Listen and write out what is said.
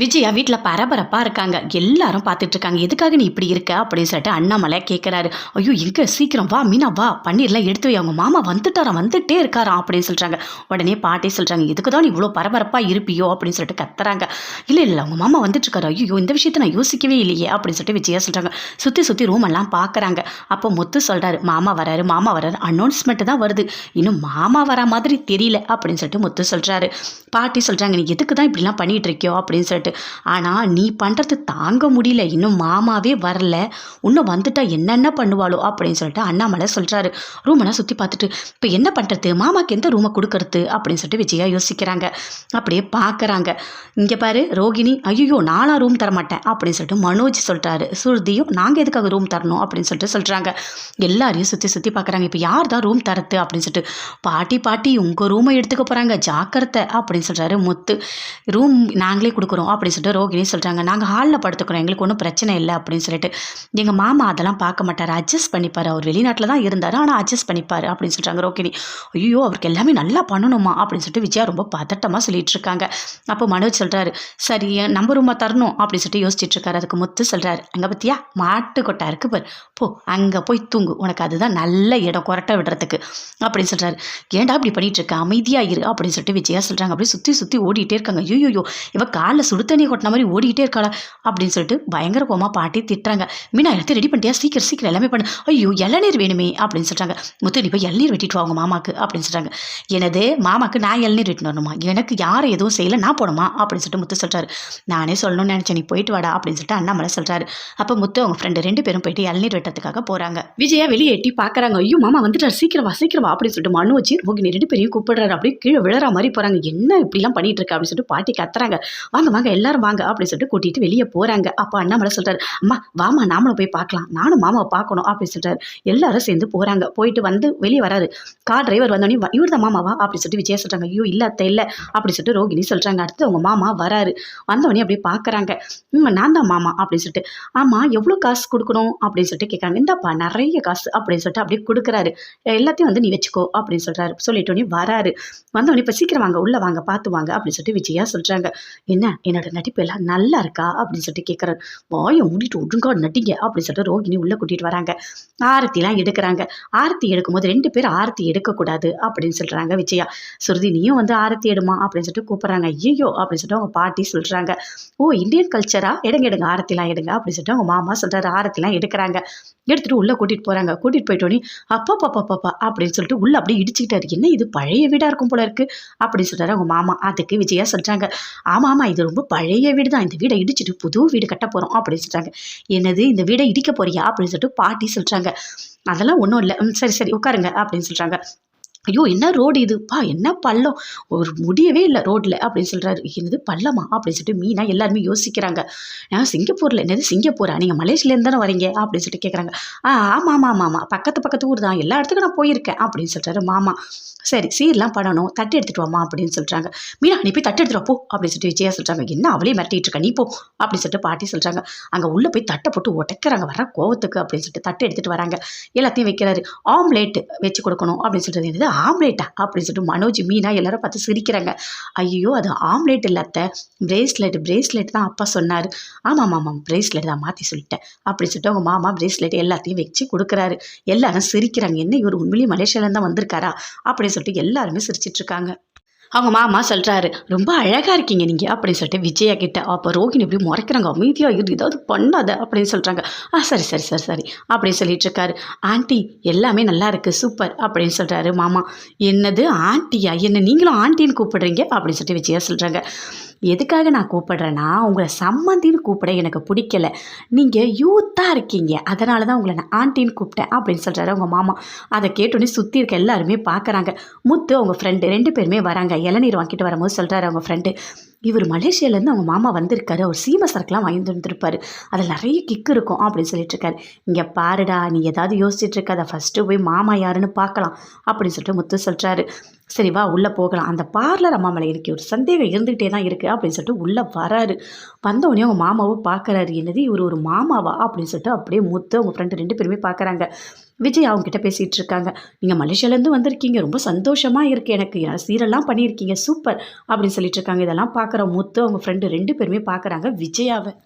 விஜயா வீட்டில் பரபரப்பாக இருக்காங்க. எல்லாரும் பார்த்துட்டு இருக்காங்க. எதுக்காக நீ இப்படி இருக்க? அப்படின்னு சொல்லிட்டு அண்ணாமலை கேட்குறாரு ஐயோ இருக்க சீக்கிரம் வா மீனா வா பன்னீர்லாம் எடுத்து வை. அவங்க மாமா வந்துட்டாரா? வந்துட்டே இருக்காராம் அப்படின்னு சொல்கிறாங்க உடனே பாட்டி சொல்கிறாங்க எதுக்கு தான் இவ்வளோ பரபரப்பாக இருப்பியோ? அப்படின்னு சொல்லிட்டு கத்துறாங்க. இல்லை இல்லை அவங்க மாமா வந்துட்டுருக்காரு ஐயோ இந்த விஷயத்தை நான் யோசிக்கவே இல்லையே. அப்படின்னு சொல்லிட்டு விஜயா சொல்கிறாங்க சுற்றி சுற்றி ரூம் எல்லாம் பார்க்குறாங்க அப்போ முத்து சொல்கிறாரு மாமா வராரு மாமா வராரு. அனௌன்ஸ்மெண்ட் தான் வருது. இன்னும் மாமா வர மாதிரி தெரியல. அப்படின்னு சொல்லிட்டு முத்து சொல்கிறாரு பாட்டி சொல்கிறாங்க நீ எதுக்கு தான் இப்படிலாம் பண்ணிட்டு இருக்கியோ? அப்படின்னு சொல்லிட்டு ஆனால் நீ பண்ணுறது தாங்க முடியல. இன்னும் மாமாவே வரல. இன்னும் வந்துட்டா என்னென்ன பண்ணுவாளோ அப்படின்னு சொல்லிட்டு அண்ணாமலை சொல்கிறாரு ரூமெல்லாம் சுற்றி பார்த்துட்டு இப்போ என்ன பண்ணுறது மாமாக்கு எந்த ரூமை கொடுக்கறது? அப்படின்னு சொல்லிட்டு விஜயா யோசிக்கிறாங்க. அப்படியே பார்க்குறாங்க. இங்கே பாரு ரோகிணி ஐயோ நானா ரூம் தரமாட்டேன். அப்படின்னு சொல்லிட்டு மனோஜ் சொல்கிறாரு சுருதியும் நாங்கள் எதுக்காக ரூம் தரணும்? அப்படின்னு சொல்லிட்டு சொல்கிறாங்க எல்லாரையும் சுற்றி சுற்றி பார்க்குறாங்க. இப்போ யார் தான் ரூம் தரது அப்படின்னு சொல்லிட்டு பாட்டி பாட்டி உங்கள் ரூமை எடுத்துக்க போகிறாங்க ஜாக்கிரதை. அப்படின்னு சொல்கிறாரு முத்து. ரூம் நாங்களே கொடுக்குறோம். அப்படின்னு சொல்லிட்டு ரோகிணி சொல்கிறாங்க நாங்கள் ஹாலில் படுத்துக்கிறோம். எங்களுக்கு ஒன்றும் பிரச்சனை இல்லை அப்படின்னு சொல்லிட்டு. எங்கள் மாமா அதெல்லாம் பார்க்க மாட்டார். அட்ஜஸ்ட் பண்ணிப்பார். அவர் வெளிநாட்டில் தான் இருந்தார். ஆனால் அட்ஜஸ்ட் பண்ணிப்பார் அப்படின்னு சொல்கிறாங்க ரோகிணி. ஐயோ அவருக்கு எல்லாமே நல்லா பண்ணணுமா? அப்படின்னு சொல்லிட்டு விஜயா ரொம்ப பதட்டமாக சொல்லிட்டு இருக்காங்க. அப்போ மனோஜ் சொல்கிறாரு சரி நம்ம ரூமா தரணும். அப்படின்னு சொல்லிட்டு யோசிச்சுட்டு இருக்காரு. அதுக்கு முத்து சொல்கிறாரு அங்கே பற்றியா மாட்டு கொட்டா இருக்கு பார். போ அங்கே போய் தூங்கு. உனக்கு அதுதான் நல்ல இடம். கொரட்டை விடுறதுக்கு. அப்படின்னு சொல்கிறாரு ஏன்டா இப்படி பண்ணிட்டு இருக்க? அமைதியாக இரு. அப்படின்னு சொல்லிட்டு விஜயா சொல்கிறாங்க அப்படியே சுற்றி சுற்றி ஓடிட்டே இருக்காங்க. ஐயோ இவ காலில் சுடு தண்ணி கொட்டின மாதிரி ஓடிக்கிட்டே இருக்காளா? அப்படின்னு சொல்லிட்டு பயங்கர கோமா பாட்டி திட்டுறாங்க. மீனா எல்லாத்தையும் ரெடி பண்ணிட்டியா? சீக்கிரம் சீக்கிரம் எல்லாமே பண்ணு. ஐயோ இளநீர் வேணுமே அப்படின்னு சொல்கிறாங்க முத்து நீ போய் இளநீர் வெட்டிட்டு வாங்க மாமாக்கு அப்படின்னு சொல்கிறாங்க எனது மாமாக்கு நான் இளநீர் வெட்டினு வரணுமா? எனக்கு யாரும் எதுவும் செய்யலை நான் போகணுமா அப்படின்னு சொல்லிட்டு முத்து சொல்கிறாரு நானே சொல்லணும்னு நினச்சேன் நீ போயிட்டு வாடா அப்படின்னு சொல்லிட்டு அண்ணாமலை சொல்கிறாரு அப்போ முத்து அவங்க ஃப்ரெண்டு ரெண்டு பேரும் போயிட்டு இளநீர் வெட்டத்துக்காக போகிறாங்க விஜயா வெளியே எட்டி பார்க்குறாங்க ஐயோ மாமா வந்துட்டார் சீக்கிரம் வா சீக்கிரம் வா அப்படின்னு சொல்லிட்டு மனு வச்சு ரோகிணி ரெண்டு பேரையும் கூப்பிடுறாரு. அப்படியே கீழே விழற மாதிரி போகிறாங்க என்ன இப்படிலாம் பண்ணிட்டு இருக்கா அப்படின்னு சொல்லிட்டு பாட்டி கத்துறாங்க. வாங்க வாங்க எல்லாரும் வாங்க அப்படின்னு சொல்லிட்டு கூட்டிட்டு வெளியே போகிறாங்க அப்போ அண்ணாமலை சொல்கிறாரு அம்மா வாமா நாமளும் போய் பார்க்கலாம். நானும் மாமாவை பார்க்கணும். அப்படின்னு சொல்லிட்டாரு எல்லாரும் சேர்ந்து போகிறாங்க போயிட்டு வந்து வெளியே வராரு. கார் டிரைவர் வந்தோடனே இவர் தான் மாமாவா? அப்படின்னு சொல்லிட்டு விஜயா சொல்கிறாங்க ஐயோ இல்லை அத்தை இல்லை. அப்படி சொல்லிட்டு ரோகிணி சொல்கிறாங்க அடுத்து அவங்க மாமா வராரு. வந்தவொடனே அப்படியே பார்க்குறாங்க ம் நான் தான் மாமா. அப்படின்னு சொல்லிட்டு ஆமாம் எவ்வளோ காசு கொடுக்கணும்? அப்படின்னு சொல்லிட்டு கேட்குறாங்க இந்தாப்பா நிறைய காசு. அப்படின்னு சொல்லிட்டு அப்படியே கொடுக்குறாரு. எல்லாத்தையும் வந்து நீ வச்சுக்கோ. அப்படின்னு சொல்கிறாரு சொல்லிட்டோடனே வராரு. வந்தவொடனே இப்போ சீக்கிரம் வாங்க. உள்ளே வாங்க பார்த்து வாங்க. அப்படின்னு சொல்லிட்டு விஜயா சொல்கிறாங்க என்ன என்னோட நடிப்பு எல்லாம் நல்லா இருக்கா? அப்படின்னு சொல்லிட்டு கேட்குறாரு வாயை மூடிட்டு ஒழுங்கா நடிங்க அப்படின்னு சொல்லிட்டு ரோகிணி உள்ளே கூட்டிகிட்டு வராங்க. ஆரத்திலாம் எடுக்கிறாங்க. ஆரத்தி எடுக்கும்போது ரெண்டு பேர் ஆரத்தி எடுக்கக்கூடாது அப்படின்னு சொல்கிறாங்க விஜயா. சுருதி நீயும் வந்து ஆரத்தி எடுமா? அப்படின்னு சொல்லிட்டு கூப்பிட்றாங்க. ஐயோ அப்படின்னு சொல்லிட்டு அவங்க பாட்டி சொல்கிறாங்க ஓ இந்தியன் கல்ச்சரா எடுங்க எடுங்க ஆரத்திலாம் எடுங்க அப்படின்னு சொல்லிட்டு அவங்க மாமா சொல்கிறாரு ஆரத்திலாம் எடுக்கிறாங்க. எடுத்துகிட்டு உள்ளே கூட்டிகிட்டு போகிறாங்க கூட்டிகிட்டு போயிட்டோன்னே அப்பா பாப்பா பாப்பா அப்படின்னு சொல்லிட்டு உள்ளே அப்படியே இடிச்சுக்கிட்டாரு. என்ன இது பழைய வீடாக இருக்கும் போல இருக்கு? அப்படின்னு சொல்கிறாரு அவங்க மாமா. அதுக்கு விஜயா சொல்கிறாங்க ஆமாம் ஆமாம் இது ரொம்ப பழைய வீடு தான். இந்த வீடை இடிச்சிட்டு புது வீடு கட்ட போகிறோம் அப்படின்னு சொல்கிறாங்க என்னது இந்த வீடை இடிக்க போறியா? அப்படின்னு சொல்லிட்டு பாட்டி சொல்கிறாங்க அதெல்லாம் ஒன்றும் இல்லை. சரி சரி உட்காருங்க அப்படின்னு சொல்கிறாங்க ஐயோ என்ன ரோடு இதுப்பா என்ன பள்ளம்? ஒரு முடியவே இல்லை ரோட்டில் அப்படின்னு சொல்கிறாரு என்னது பள்ளமா? அப்படின்னு சொல்லிட்டு மீனா எல்லாருமே யோசிக்கிறாங்க. நான் சிங்கப்பூரில் என்னது சிங்கப்பூரா? நீங்கள் மலேசியிலேருந்து தானே வரீங்க? அப்படின்னு சொல்லிட்டு கேட்குறாங்க ஆ ஆமாம் ஆமாம் ஆமாம் ஆமாம் பக்கத்து பக்கத்து ஊர் தான். எல்லா இடத்துக்கும் நான் போயிருக்கேன் அப்படின்னு சொல்கிறாரு மாமா. சரி சீர்லாம் பண்ணணும். தட்டு எடுத்துட்டு வாமா அப்படின்னு சொல்கிறாங்க மீனா நீ போய் தட்டு எடுத்துட்டு போ அப்படின்னு சொல்லிட்டு விஜயா சொல்கிறாங்க என்ன அவளே மிரட்டிட்டு இருக்க? நீ போ அப்படின்னு சொல்லிட்டு பாட்டி சொல்கிறாங்க அங்கே உள்ளே போய் தட்டை போட்டு உடைக்கிறாங்க. வர கோவத்துக்கு அப்படின்னு சொல்லிட்டு தட்டு எடுத்துகிட்டு வராங்க. எல்லாத்தையும் வைக்கிறாரு. ஆம்லேட் வச்சு கொடுக்கணும் அப்படின்னு சொல்கிறது என்னது ஆம்லேட்டா அப்படின்னு சொல்லிட்டு மனோஜ் மீனா எல்லாரும் பார்த்து சிரிக்கிறாங்க. ஐயோ அது ஆம்லேட் இல்லாத பிரேஸ்லெட் பிரேஸ்லெட் தான் அப்பா சொன்னார். ஆமாம் ஆமாம் பிரேஸ்லெட் தான் மாற்றி சொல்லிட்டேன் அப்படின்னு சொல்லிட்டு அவங்க மாமா பிரேஸ்லெட் எல்லாத்தையும் வச்சு கொடுக்குறாரு. எல்லாரும் சிரிக்கிறாங்க. என்ன இவர் உண்மையிலேயே மலேசியாவிலேருந்து தான் வந்திருக்காரா அப்படின்னு சொல்லிட்டு எல்லாருமே சிரிச்சிட்ருக்காங்க அவங்க மாமா சொல்கிறாரு ரொம்ப அழகாக இருக்கீங்க நீங்கள் அப்படின்னு சொல்லிட்டு விஜயா கிட்ட அப்போ ரோகிணி இப்படி முறைக்கிறாங்க அமைதியாக இரு ஏதாவது பண்ணாத அப்படின்னு சொல்கிறாங்க ஆ சரி சரி சரி சரி அப்படின்னு சொல்லிட்டு இருக்காரு. ஆண்டி எல்லாமே நல்லா இருக்குது சூப்பர் அப்படின்னு சொல்கிறாரு மாமா. என்னது ஆண்டியா? என்ன நீங்களும் ஆண்டின்னு கூப்பிடுறீங்க? அப்படின்னு சொல்லிட்டு விஜயா சொல்கிறாங்க எதுக்காக நான் கூப்பிடுறேன்னா உங்களை சம்மந்தின்னு கூப்பிட எனக்கு பிடிக்கல. நீங்கள் யூத்தாக இருக்கீங்க. அதனால தான் உங்களை நான் ஆண்டின்னு கூப்பிட்டேன் அப்படின்னு சொல்கிறாரு அவங்க மாமா. அதை கேட்டோன்னே சுற்றி இருக்க எல்லாருமே பார்க்குறாங்க. முத்து அவங்க ஃப்ரெண்டு ரெண்டு பேருமே வராங்க. இளநீர் வாங்கிட்டு வரும்போது சொல்கிறாரு அவங்க ஃப்ரெண்டு இவர் மலேசியாலேருந்து அவங்க மாமா வந்திருக்காரு. அவர் சீம சரக்குலாம் வாங்கிட்டு வந்துருப்பாரு. அதில் நிறைய கிக்கு இருக்கும் அப்படின்னு சொல்லிட்டு இருக்காரு. இங்கே பாருடா நீ ஏதாவது யோசிச்சுட்டு இருக்காத. ஃபஸ்ட்டு போய் மாமா யாருன்னு பார்க்கலாம் அப்படின்னு சொல்லிட்டு முத்து சொல்கிறாரு சரி வா உள்ளே போகலாம். அந்த பார்லர் அம்மா மேலே எனக்கு ஒரு சந்தேகம் இருந்துகிட்டே தான் இருக்குது அப்படின்னு சொல்லிட்டு உள்ளே வராரு. வந்தவொடனே அவங்க மாமாவும் பார்க்குறாரு. என்னது இவர் ஒரு மாமாவா? அப்படின்னு சொல்லிட்டு அப்படியே முத்து அவங்க ஃப்ரெண்டு ரெண்டு பேருமே பார்க்குறாங்க. விஜய் அவங்க கிட்ட பேசிகிட்டு இருக்காங்க. நீங்கள் மலேசியாலேருந்து வந்திருக்கீங்க. ரொம்ப சந்தோஷமாக இருக்குது எனக்கு. என்னால் சீரெல்லாம் பண்ணியிருக்கீங்க. சூப்பர் அப்படின்னு சொல்லிட்டு இருக்காங்க. இதெல்லாம் பார்க்குற முத்து அவங்க ஃப்ரெண்டு ரெண்டு பேருமே பார்க்குறாங்க. விஜயாவை.